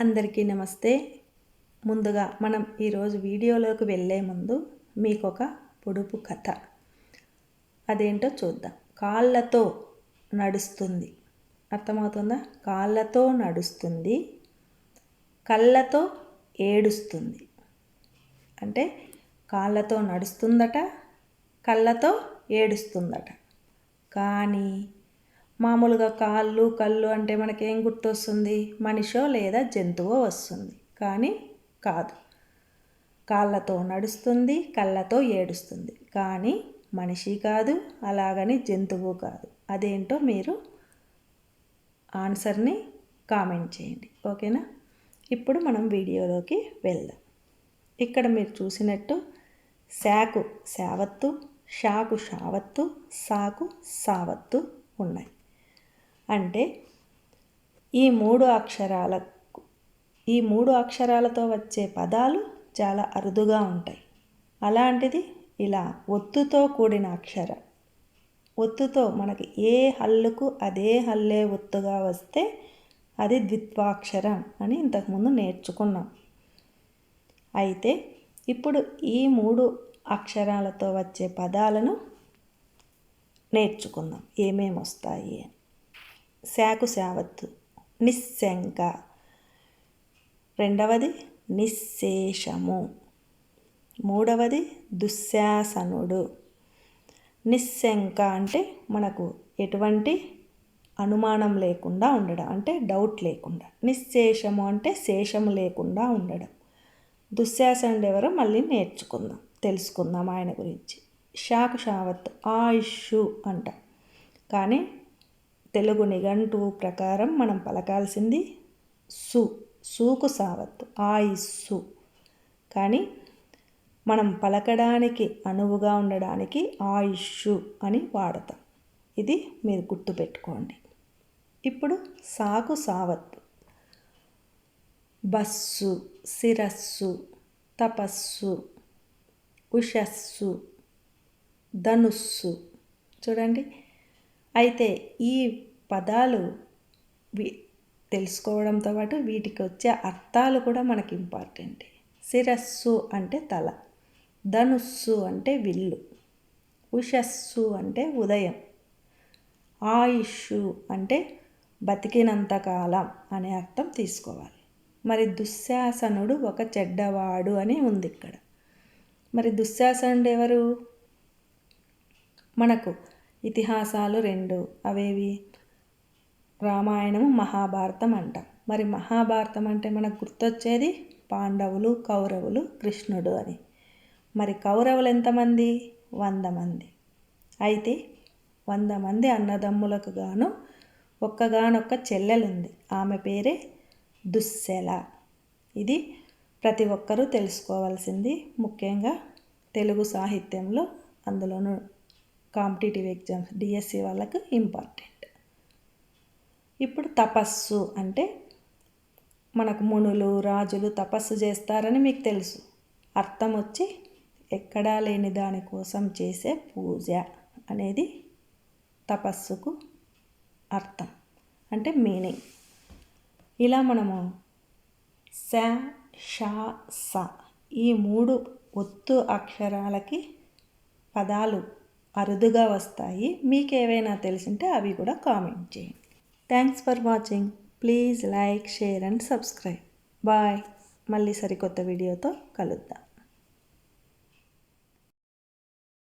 అందరికీ నమస్తే. ముందుగా మనం ఈరోజు వీడియోలోకి వెళ్ళే ముందు మీకు ఒక పొడుపు కథ. అదేంటో చూద్దాం. కాళ్ళతో నడుస్తుంది. అర్థమవుతుందా? కాళ్ళతో నడుస్తుంది కళ్ళతో ఏడుస్తుంది. అంటే కాళ్ళతో నడుస్తుందట కళ్ళతో ఏడుస్తుందట. కానీ మామూలుగా కాళ్ళు కళ్ళు అంటే మనకేం గుర్తొస్తుంది? మనిషో లేదా జంతువో వస్తుంది. కానీ కాదు. కాళ్ళతో నడుస్తుంది కళ్ళతో ఏడుస్తుంది. కానీ మనిషి కాదు అలాగని జంతువు కాదు. అదేంటో మీరు ఆన్సర్ని కామెంట్ చేయండి. ఓకేనా? ఇప్పుడు మనం వీడియోలోకి వెళ్దాం. ఇక్కడ మీరు చూసినట్టు శాకు శావత్తు షాకు షావత్తు సాకు సావత్తు ఉన్నాయి. అంటే ఈ మూడు అక్షరాలకు ఈ మూడు అక్షరాలతో వచ్చే పదాలు చాలా అరుదుగా ఉంటాయి. అలాంటిది ఇలా ఒత్తుతో కూడిన అక్షరం ఒత్తుతో మనకి ఏ హల్లుకు అదే హల్లే ఒత్తుగా వస్తే అది ద్విత్వాక్షరం అని ఇంతకుముందు నేర్చుకున్నాం. అయితే ఇప్పుడు ఈ మూడు అక్షరాలతో వచ్చే పదాలను నేర్చుకుందాం. ఏమేమి వస్తాయి అని. శాకు శావత్తు. నిశ్శంక రెండవది నిశ్శేషము మూడవది దుశ్శాసనుడు నిశ్శంక అంటే మనకు ఎటువంటి అనుమానం లేకుండా ఉండడం అంటే డౌట్ లేకుండా. నిశ్శేషము అంటే శేషము లేకుండా ఉండడం. దుశ్శాసనుడు ఎవరో మళ్ళీ నేర్చుకుందాం తెలుసుకుందాం ఆయన గురించి. షాకు షావత్ ఆయుష్ అంట. కానీ తెలుగు నిఘంటు ప్రకారం మనం పలకాల్సింది సు. సూకు సావత్ ఆయిస్సు కానీ మనం పలకడానికి అనువుగా ఉండడానికి ఆయుష్ అని వాడతాం. ఇది మీరు గుర్తుపెట్టుకోండి. ఇప్పుడు సాకు సావత్ బస్సు శిరస్సు తపస్సు ఉషస్సు ధనుస్సు. చూడండి. అయితే ఈ పదాలు తెలుసుకోవడంతో పాటు వీటికి వచ్చే అర్థాలు కూడా మనకి ఇంపార్టెంట్ శిరస్సు అంటే తల ధనుస్సు అంటే విల్లు ఉషస్సు అంటే ఉదయం ఆయుష్ అంటే బతికినంతకాలం అనే అర్థం తీసుకోవాలి. మరి దుశ్శాసనుడు ఒక చెడ్డవాడు అని ఉంది ఇక్కడ మరి దుశ్శాసనుడు ఎవరు? మనకు ఇతిహాసాలు రెండు. అవేవి? రామాయణము మహాభారతం అంట. మరి మహాభారతం అంటే మనకు గుర్తొచ్చేది పాండవులు కౌరవులు కృష్ణుడు అని. మరి కౌరవులు ఎంతమంది వంద మంది. అయితే వంద మంది అన్నదమ్ములకు గాను ఒక్కగానొక్క చెల్లెలుంది. ఆమె పేరే దుస్సెల. ఇది ప్రతి ఒక్కరూ తెలుసుకోవాల్సింది. ముఖ్యంగా తెలుగు సాహిత్యంలో అందులోనూ కాంపిటేటివ్ ఎగ్జామ్స్ డిఎస్సి వాళ్ళకు ఇంపార్టెంట్. ఇప్పుడు తపస్సు అంటే మనకు మునులు రాజులు తపస్సు చేస్తారని మీకు తెలుసు. అర్థం వచ్చి ఎక్కడా లేని దానికోసం చేసే పూజ అనేది తపస్సుకు అర్థం అంటే మీనింగ్. ఇలా మనము శా షా స ఈ మూడు ఒత్తు అక్షరాలకి పదాలు అరుదుగా వస్తాయి. మీకు ఏవైనా తెలిసింటే అవి కూడా కామెంట్ చేయండి. Thanks for watching please like share and subscribe bye మళ్ళీ సరికొత్త వీడియోతో కలుద్దాం.